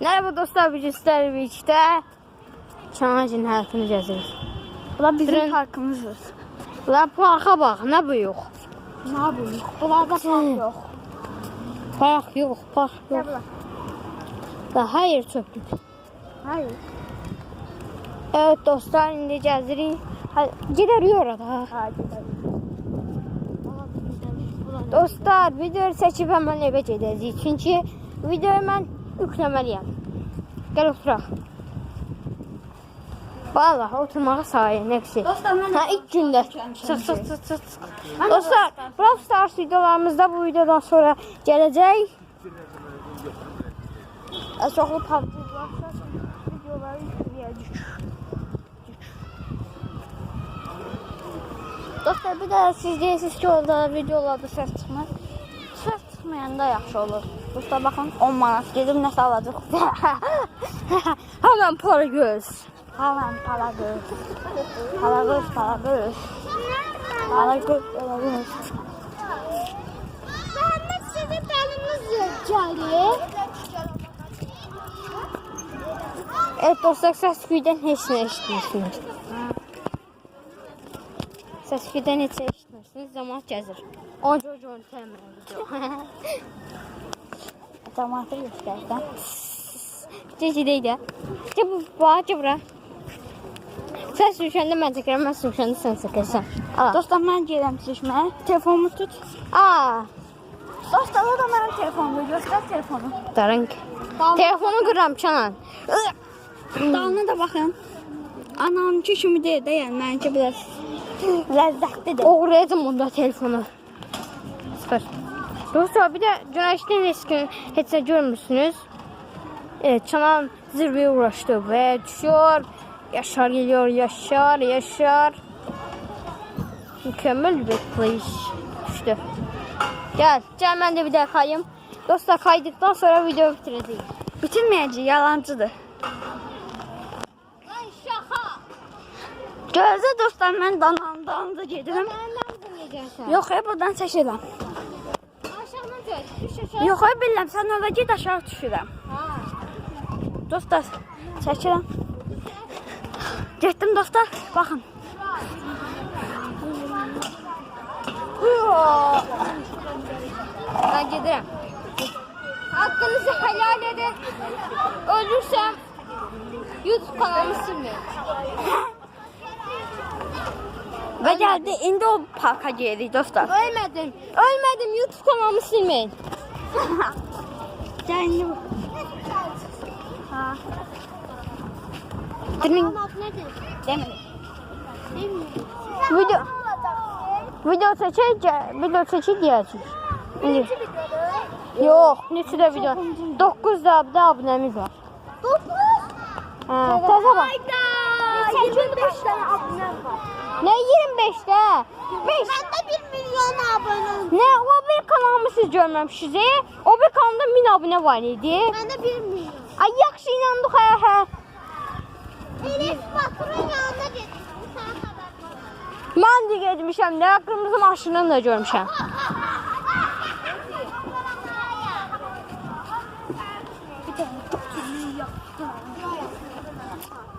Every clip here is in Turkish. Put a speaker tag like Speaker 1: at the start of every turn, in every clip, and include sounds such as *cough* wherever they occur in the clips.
Speaker 1: Merhaba dostlar, bugün sizlerle birlikte Çanacın hayatını geziyoruz.
Speaker 2: Ulan bizim
Speaker 1: Tren-
Speaker 2: parkımızdır.
Speaker 1: Ulan parka bak, ne bu yok?
Speaker 2: Ne yapıyoruz? Bunlarda park yok.
Speaker 1: Park yok, park yok. Da hayır çöplük.
Speaker 2: Hayır.
Speaker 1: Evet dostlar, indi gezirik. Ha- Gider orada.
Speaker 2: Hayır.
Speaker 1: Dostlar, video seçip hemen eve gedəcəyik. Çünki videoyu mən yükləməliyəm. Gəl oturaq. Vallahi oturmağa sayı, nəqsi.
Speaker 2: Dostlar mən
Speaker 1: Ha ilk gündə. Çıx çıx çıx çıx. Dostlar, Brawl Stars videolarımızda bu videodan sonra gələcək. Çoxlu PUBG videoları yükləyəcək. Dostlar, bir də siz deyirsiniz ki, orada videolarda səs çıxmaz.
Speaker 2: Söz çıxmayanda yaxşı olur. Dostlar baxın 10 manat gedib nəsə alacaq. *laughs*
Speaker 1: Hemen para göz.
Speaker 2: Halan pala göz. Pala göz, pala göz. Pala göz, pala göz.
Speaker 3: Mehmet sizin tanınız yok
Speaker 1: Evet dostlar, səs-küydən heç nə eşitmirsiniz. Heç nə eşitmirsiniz, zaman gəzir. Onca onu təmin video.
Speaker 2: Tomatı göstərsən.
Speaker 1: Cici deyil. Gel bu, gel bura. Sən sürüşəndə mən çəkirəm, mən sürüşəndə sən çəkirsən.
Speaker 2: Dostlar mən gələm seçməyə. Telefonumu tut.
Speaker 1: Aa,
Speaker 2: Dostlar o da mənim telefonumdur. Göstər telefonu.
Speaker 1: darınk. Telefonu qıram Kənan.
Speaker 2: Dalına da baxın. Anamınki kimi deyil də, yəni mənimki biraz ləzzətlidir.
Speaker 1: Oğurlayacağım onda telefonu. Sıfır. Dostlar bir de güneşten eski de görmüşsünüz. Evet, Çanan zirveye uğraştı ve düşüyor. Yaşar geliyor, Yaşar, Yaşar. Mükemmel bir atlayış. Düştü. Gel, gel ben de bir daha kayayım. Dostlar kaydıktan sonra video bitireceğiz.
Speaker 2: Bitirməyəcək, yalancıdır.
Speaker 1: Ay şaka.
Speaker 2: Gözlə dostlar mən danandan da gedirəm. Yox, ay buradan çəkirəm.
Speaker 1: Aşağıdan gel. Düş aşağı.
Speaker 2: Yox, ay bilmirəm, sən get aşağı düşürəm.
Speaker 1: Ha.
Speaker 2: Dostlar, çəkirəm. Getdim dostlar, baxın.
Speaker 1: Ben giderim. Hakkınızı helal edin. Ölürsem YouTube kanalımı silmeyin. *laughs*
Speaker 2: Və gəldi, indi o parka gedirik dostlar.
Speaker 1: Ölmedim. Ölmedim. YouTube kanalımı silmeyin. *laughs*
Speaker 2: İndi. Ha,
Speaker 1: Dırın.
Speaker 2: demədim.
Speaker 1: Video video seçecek, video seçecek diyeceğiz. İndi. Yok, neçə də video? 9 da abone abunemiz var. Ha, təzə bax.
Speaker 3: 25 tane abonem var.
Speaker 1: Ne 25'te? 5.
Speaker 3: Bende 1 milyon abone.
Speaker 1: Ne o bir kanalımı siz görməmişsiniz. e? O bir kanalda 1000 abone var idi.
Speaker 3: Bende 1 milyon.
Speaker 1: Ay yaxşı inandıq hə hə.
Speaker 3: Elif Batur'un yanına ver.
Speaker 1: Mən də getmişəm də, qırmızı maşını da görmüşəm.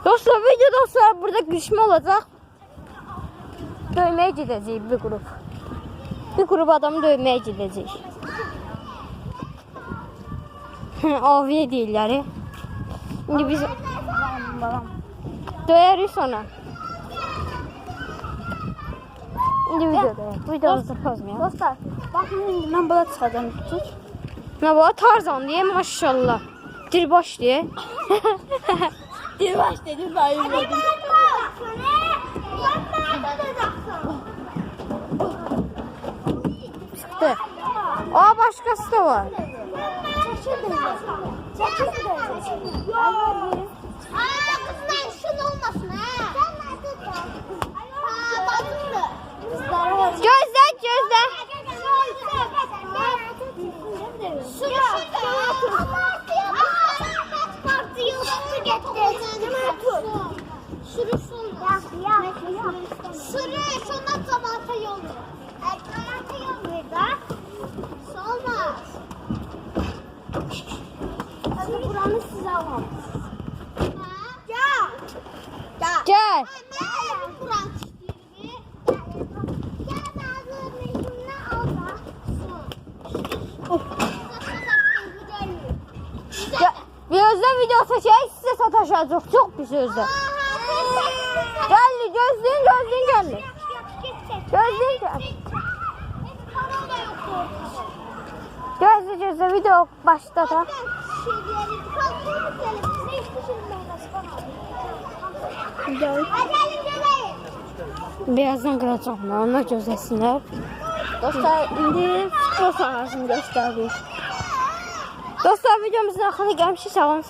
Speaker 1: Dostlar, videodan *laughs* sonra burada gülüşmə olacaq. Döyməyə gedəcəyik bir qrup. Bir qrup adamı döyməyə gedəcəyik. Aviyə deyirlər. İndi biz döyərik sonra. İndi videoda. Videomuzda pozmayalım.
Speaker 2: Dostlar, baxın indi mən bura çıxacağam. Tut.
Speaker 1: Ne var? Tarzan diye maşallah. Dirbaş diye. *laughs*
Speaker 2: Dirbaş dedim, ben yürüdüm.
Speaker 1: Çıktı. Aa başkası da var.
Speaker 3: Aa Sürü şunla zamata yolu. Zamata yolu da. Solmaz. Hadi buranı size Tamam. Gel. Gel.
Speaker 1: Gel.
Speaker 3: Ben Kur'an çizdiğimi. Gel bazı mecnunla al da. Of.
Speaker 1: Gel. Birazdan video seçeceğiz size sataşacak. Çok bir sözde. Geldi gözlüğün gözlüğün geldi. Gözlüğün geldi. Gözlü gözlü video başladı. Birazdan kıracağım. Onlar gözlesinler.
Speaker 2: Dostlar, indi futbol sahasını göstərir.
Speaker 1: Dostlar videomuzun axırına gəlmişik. Sağ olun.